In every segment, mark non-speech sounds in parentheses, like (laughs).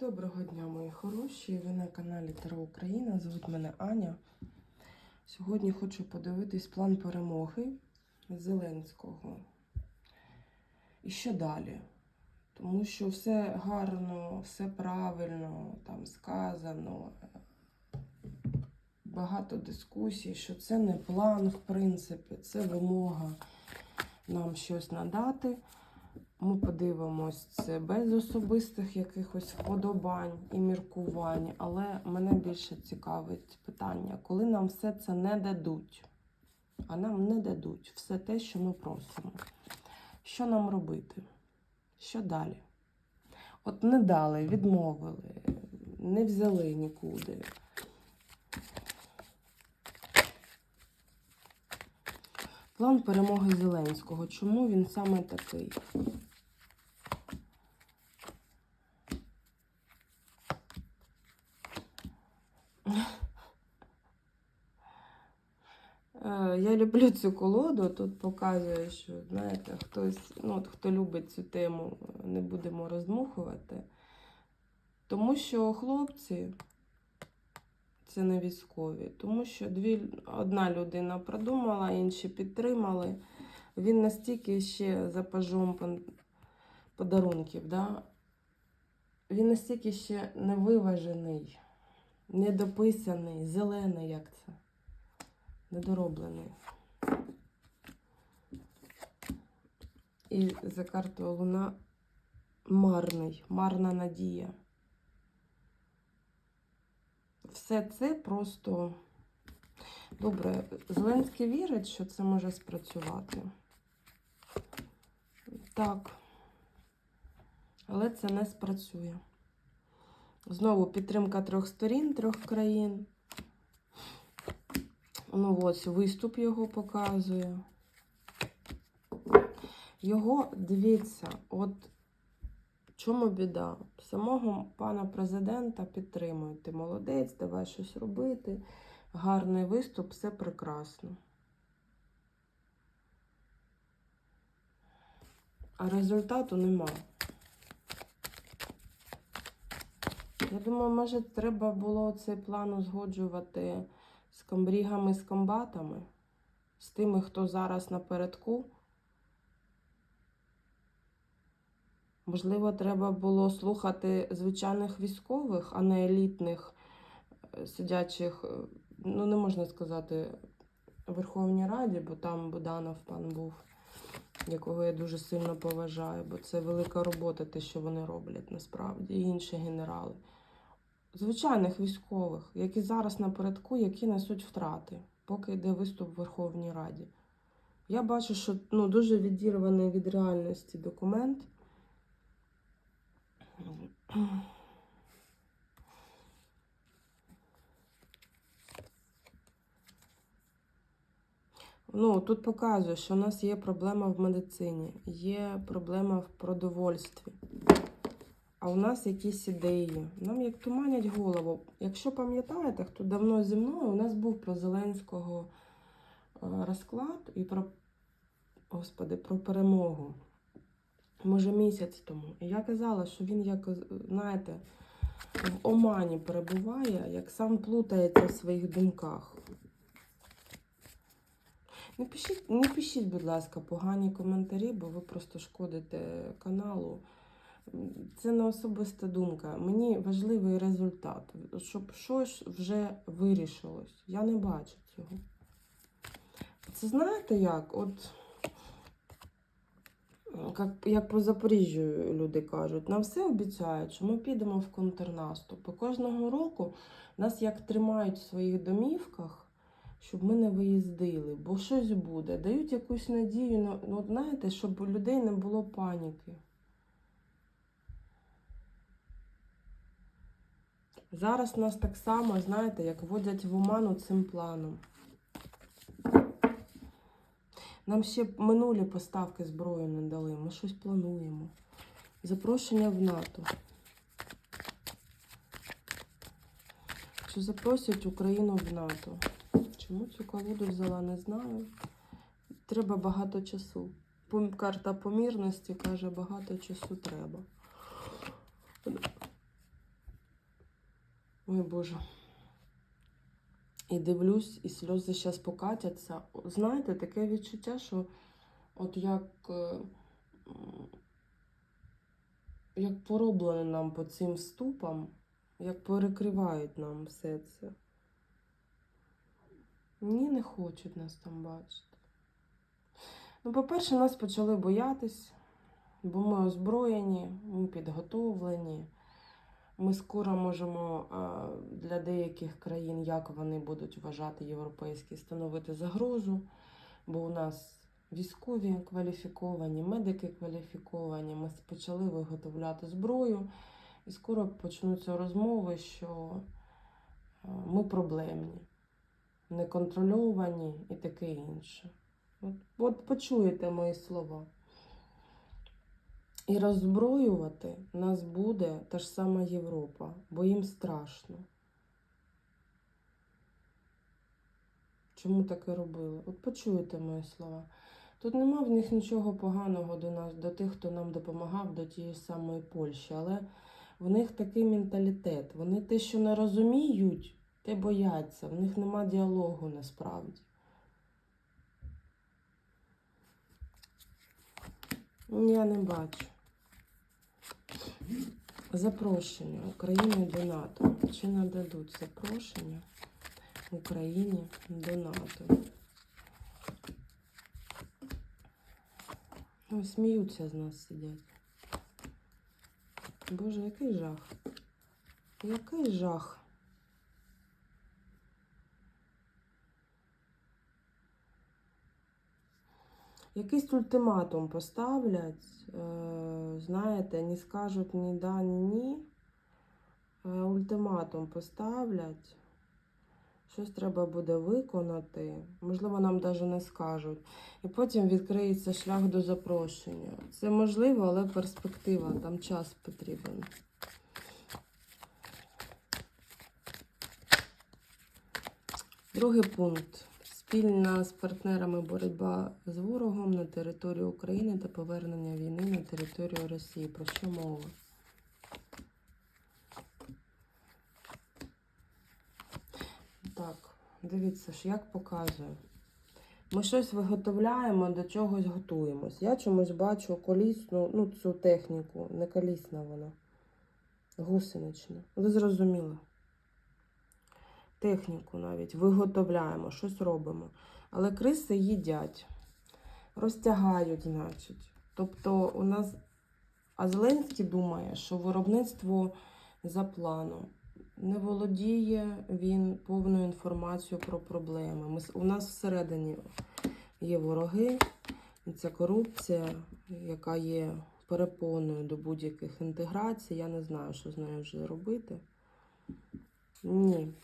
Доброго дня, мої хороші. Ви на каналі Таро Україна. Звуть мене Аня. Сьогодні хочу подивитись план перемоги Зеленського. І що далі? Тому що все гарно, все правильно, там сказано. Багато дискусій, що це не план, в принципі, це вимога нам щось надати. Ми подивимось це без особистих якихось вподобань і міркувань, але мене більше цікавить питання, коли нам все це не дадуть, а нам не дадуть все те, що ми просимо. Що нам робити? Що далі? От не дали, відмовили, не взяли нікуди. План перемоги Зеленського. Чому він саме такий? Я люблю (laughs) цю колоду. Тут показує, що знаєте, хтось, ну, от хто любить цю тему, не будемо роздмухувати. Тому що хлопці це не військові, тому що дві, одна людина продумала, інші підтримали. Він настільки ще за пажом подарунків, да? він настільки ще невиважений, недописаний, зелений, як це, недороблений. І за картою Луна марний, марна надія. Все це просто добре. Зеленський вірить, що це може спрацювати. Так. Але це не спрацює. Знову підтримка трьох сторін, трьох країн. Ну ось виступ його показує. Його, дивіться, от чому біда? Самого пана президента підтримують. Ти молодець, давай щось робити. Гарний виступ, все прекрасно. А результату нема. Я думаю, може, треба було цей план узгоджувати комбрігами, з комбатами, з тими, хто зараз напередку. Можливо, треба було слухати звичайних військових, а не елітних е, сидячих, е, ну не можна сказати, в Верховній Раді, бо там Буданов пан був, якого я дуже сильно поважаю, бо це велика робота, те, що вони роблять насправді, і інші генерали. Звичайних військових, які зараз напередку, які несуть втрати, поки йде виступ в Верховній Раді. Я бачу, що ну, дуже відірваний від реальності документ. Ну, тут показує, що у нас є проблема в медицині, є проблема в продовольстві. А у нас якісь ідеї. Нам як туманять голову. Якщо пам'ятаєте, хто давно зі мною, у нас був про Зеленського е, розклад і про, господи, про перемогу. Може, місяць тому. І я казала, що він, як, знаєте, в омані перебуває, як сам плутається в своїх думках. Не пишіть, не пишіть, будь ласка, погані коментарі, бо ви просто шкодите каналу. Це не особиста думка. Мені важливий результат, щоб щось вже вирішилось. Я не бачу цього. Це знаєте як? От як, як по Запоріжжю люди кажуть, нам все обіцяють, що ми підемо в контрнаступ. І кожного року нас як тримають в своїх домівках, щоб ми не виїздили, бо щось буде. Дають якусь надію, ну, ну, знаєте, щоб у людей не було паніки. Зараз нас так само, знаєте, як вводять в оману цим планом. Нам ще минулі поставки зброї не дали. Ми щось плануємо. Запрошення в НАТО. Чи запросять Україну в НАТО? Чому цю колоду взяла, не знаю. Треба багато часу. Карта помірності каже, багато часу треба. Ой Боже. І дивлюсь, і сльози зараз покатяться. Знаєте, таке відчуття, що от як, е, як пороблено нам по цим ступам, як перекривають нам все це. Ні, не хочуть нас там бачити. Ну, по-перше, нас почали боятись, бо ми озброєні, ми підготовлені. Ми скоро можемо для деяких країн, як вони будуть вважати європейські, становити загрозу, бо у нас військові кваліфіковані, медики кваліфіковані. Ми почали виготовляти зброю, і скоро почнуться розмови, що ми проблемні, неконтрольовані і таке інше. От, от почуєте мої слова. І роззброювати нас буде та ж сама Європа, бо їм страшно. Чому таке робили? От почуєте мої слова. Тут нема в них нічого поганого до нас, до тих, хто нам допомагав, до тієї самої Польщі, але в них такий менталітет. Вони те, що не розуміють, те бояться. В них нема діалогу насправді. Я не бачу. Запрошення України до НАТО. Чи нададуть запрошення Україні до НАТО? Ну, сміються з нас сидять. Боже, який жах. Який жах. Якийсь ультиматум поставлять, е, знаєте, не скажуть ні да, ні ні. Е, Ультиматум поставлять. Щось треба буде виконати. Можливо, нам навіть не скажуть. І потім відкриється шлях до запрошення. Це можливо, але перспектива, там час потрібен. Другий пункт. Спільна з партнерами боротьба з ворогом на території України та повернення війни на територію Росії. Про що мова? Так, дивіться ж, як показує. Ми щось виготовляємо, до чогось готуємось. Я чомусь бачу колісну, ну, цю техніку, не колісна вона, гусенична. Ви зрозуміли. Техніку навіть виготовляємо, щось робимо. Але криси їдять, розтягають, значить. Тобто у нас, а Зеленський думає, що виробництво за планом. Не володіє він повною інформацією про проблеми. Ми, у нас всередині є вороги, ця корупція, яка є перепоною до будь-яких інтеграцій. Я не знаю, що з нею вже робити. Ні.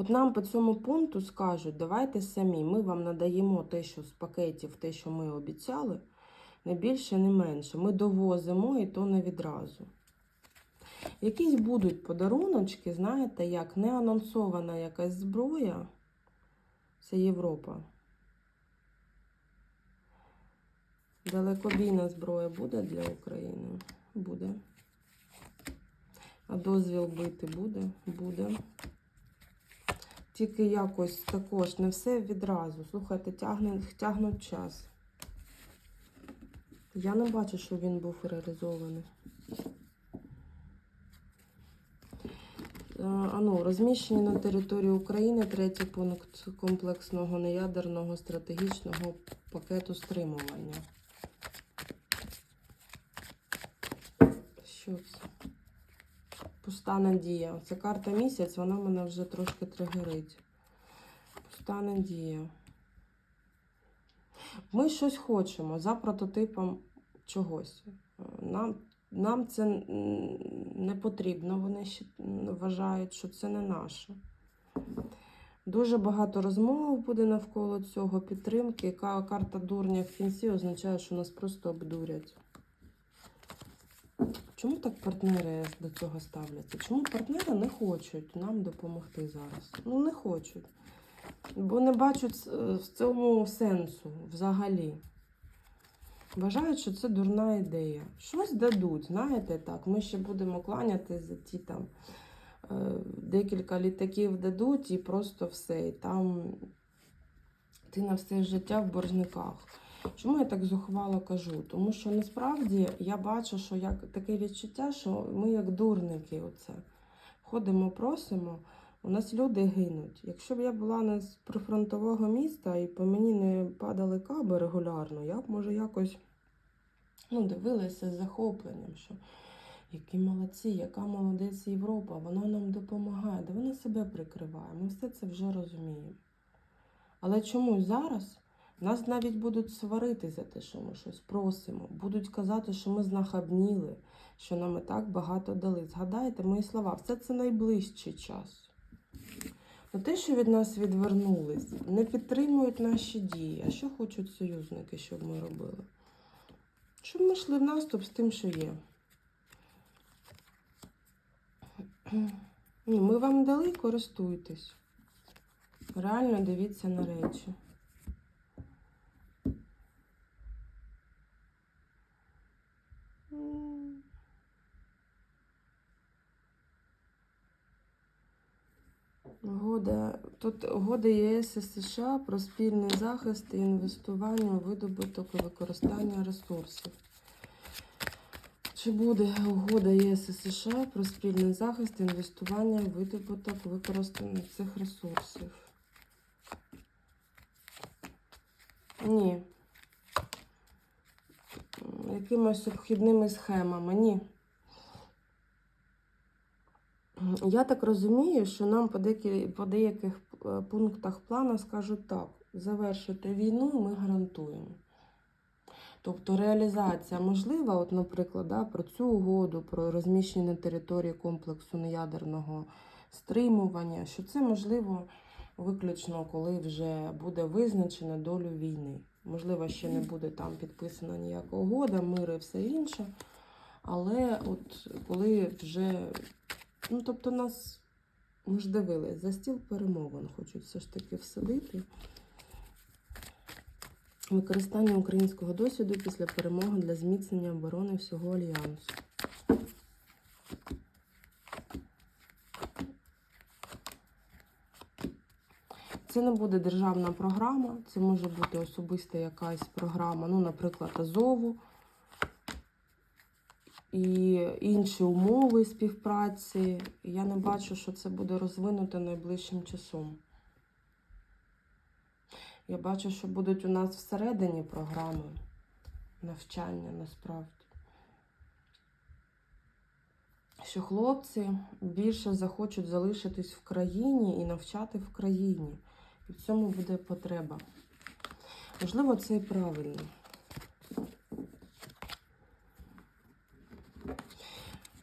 От нам по цьому пункту скажуть, давайте самі, ми вам надаємо те, що з пакетів, те, що ми обіцяли, не більше, не менше. Ми довозимо і то не відразу. Якісь будуть подаруночки, знаєте, як не анонсована якась зброя. Це Європа. Далекобійна зброя буде для України? Буде. А дозвіл бити буде? Буде. Тільки якось також не все відразу. Слухайте, тягне, тягнуть час. Я не бачу, що він був реалізований. Е, А ну, розміщені на території України третій пункт комплексного неядерного стратегічного пакету стримування. Що це? Пуста надія. Це карта місяць, вона мене вже трошки тригерить. Пуста надія. Ми щось хочемо за прототипом чогось. Е, Нам, нам це не потрібно. Вони ще вважають, що це не наше. Дуже багато розмов буде навколо цього підтримки. Карта дурня в кінці означає, що нас просто обдурять. Чому так партнери до цього ставляться? Чому партнери не хочуть нам допомогти зараз? Ну, не хочуть. Бо не бачать е, в цьому сенсу взагалі. Вважають, що це дурна ідея. Щось дадуть, знаєте, так. Ми ще будемо кланятись за ті там е, декілька літаків дадуть і просто все. І там ти на все життя в боржниках. Чому я так зухвало кажу? Тому що насправді я бачу, що як таке відчуття, що ми як дурники оце. Ходимо, просимо, у нас люди гинуть. Якщо б я була не з прифронтового міста і по мені не падали каби регулярно, я б може якось ну, дивилася з захопленням, що які молодці, яка молодець Європа, вона нам допомагає, де вона себе прикриває. Ми все це вже розуміємо. Але чомусь зараз нас навіть будуть сварити за те, що ми щось просимо, будуть казати, що ми знахабніли, що нам і так багато дали. Згадайте мої слова, все це найближчий час. Но те, що від нас відвернулись, не підтримують наші дії. А що хочуть союзники, щоб ми робили? Щоб ми йшли в наступ з тим, що є. Ми вам дали, користуйтесь. Реально дивіться на речі. М. Угода. Тут угода ЄС і США про спільний захист і інвестування у видобуток і використання ресурсів. Чи буде угода ЄС і США про спільний захист, інвестування, видобуток, використання цих ресурсів? Ні. Якимось обхідними схемами. Ні. Я так розумію, що нам по, деякі, по деяких е, пунктах плану скажуть так: завершити війну ми гарантуємо. Тобто реалізація можлива, от, наприклад, да, про цю угоду, про розміщення на території комплексу неядерного стримування, що це можливо виключно, коли вже буде визначено долю війни. Можливо, ще не буде там підписана ніяка угода, мир і все інше. Але от коли вже, ну тобто нас, ми ж дивились, за стіл перемовин хочуть все ж таки всадити. Використання українського досвіду після перемоги для зміцнення оборони всього альянсу. Це не буде державна програма, це може бути особиста якась програма, ну, наприклад, Азову і інші умови співпраці. Я не бачу, що це буде розвинуто найближчим часом. Я бачу, що будуть у нас всередині програми навчання насправді. Що хлопці більше захочуть залишитись в країні і навчати в країні. І в цьому буде потреба. Можливо, це і правильно.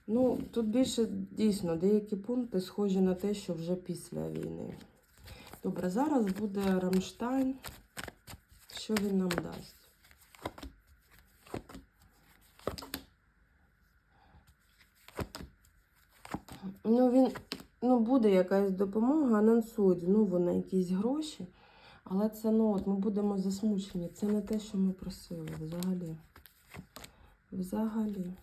Ну, тут більше дійсно деякі пункти схожі на те, що вже після війни. Добре, зараз буде Рамштайн. Що він нам дасть? Ну, він, ну, буде якась допомога, анонсують знову на якісь гроші. Але це ну, от ми будемо засмучені. Це не те, що ми просили взагалі. Взагалі.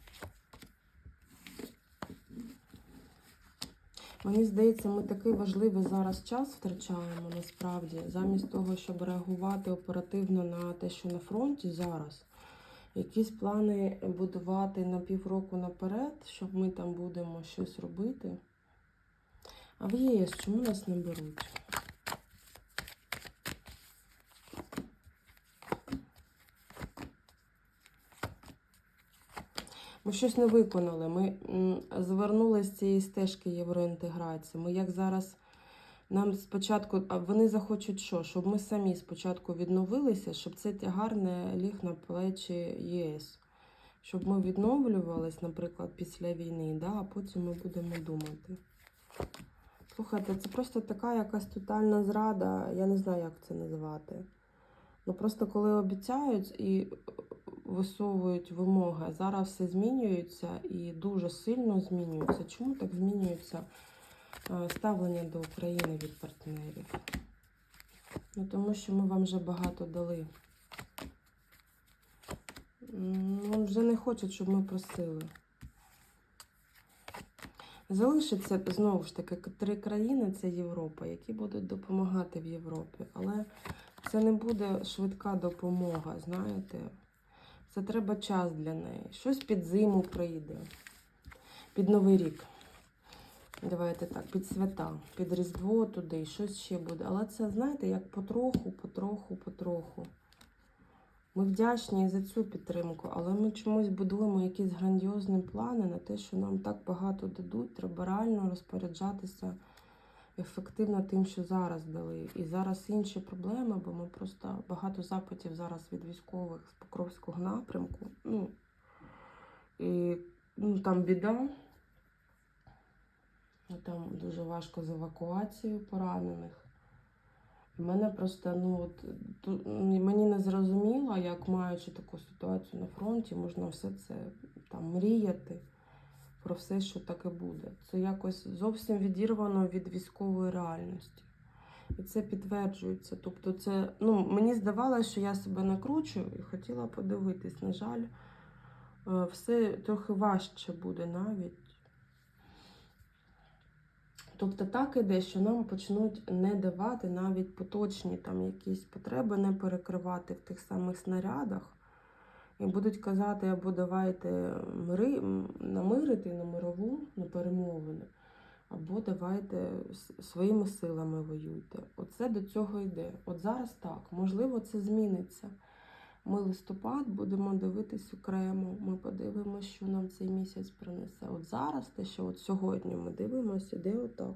Мені здається, ми такий важливий зараз час втрачаємо насправді, замість того, щоб реагувати оперативно на те, що на фронті зараз. Якісь плани будувати на півроку наперед, щоб ми там будемо щось робити. А в ЄС чому нас не беруть? Ми щось не виконали. Ми звернулися з цієї стежки євроінтеграції. Ми як зараз нам спочатку, а вони захочуть що? Щоб ми самі спочатку відновилися, щоб це тягар не ліг на плечі ЄС. Щоб ми відновлювались, наприклад, після війни, да, а потім ми будемо думати. Слухайте, це просто така якась тотальна зрада, я не знаю, як це назвати. Ну просто коли обіцяють і висовують вимоги, зараз все змінюється і дуже сильно змінюється. Чому так змінюється е, ставлення до України від партнерів? Ну тому що ми вам вже багато дали. вже не хочуть, щоб ми просили. Залишиться знову ж таки три країни це Європа, які будуть допомагати в Європі. Але це не буде швидка допомога, знаєте. Це треба час для неї. Щось під зиму прийде, під Новий рік. Давайте так, під свята, під Різдво туди, щось ще буде. Але це, знаєте, як потроху, потроху, потроху. Ми вдячні за цю підтримку, але ми чомусь будуємо якісь грандіозні плани на те, що нам так багато дадуть. Треба реально розпоряджатися ефективно тим, що зараз дали. І зараз інші проблеми, бо ми просто багато запитів зараз від військових з Покровського напрямку. Ну, і ну, там біда. Там дуже важко з евакуацією поранених. Мене просто, ну от мені не зрозуміло, як маючи таку ситуацію на фронті, можна все це там мріяти про все, що таке буде. Це якось зовсім відірвано від військової реальності. І це підтверджується. Тобто, це ну мені здавалося, що я себе накручую і хотіла подивитись. На жаль, е, все трохи важче буде навіть. Тобто так іде, що нам почнуть не давати навіть поточні там якісь потреби, не перекривати в тих самих снарядах. І будуть казати, або давайте мири, намирити на мирову, на перемовини, або давайте своїми силами воюйте. Оце до цього йде. От зараз так, можливо, це зміниться. Ми листопад будемо дивитись окремо. Ми подивимося, що нам цей місяць принесе. От зараз, те, що от сьогодні ми дивимося, іде отак.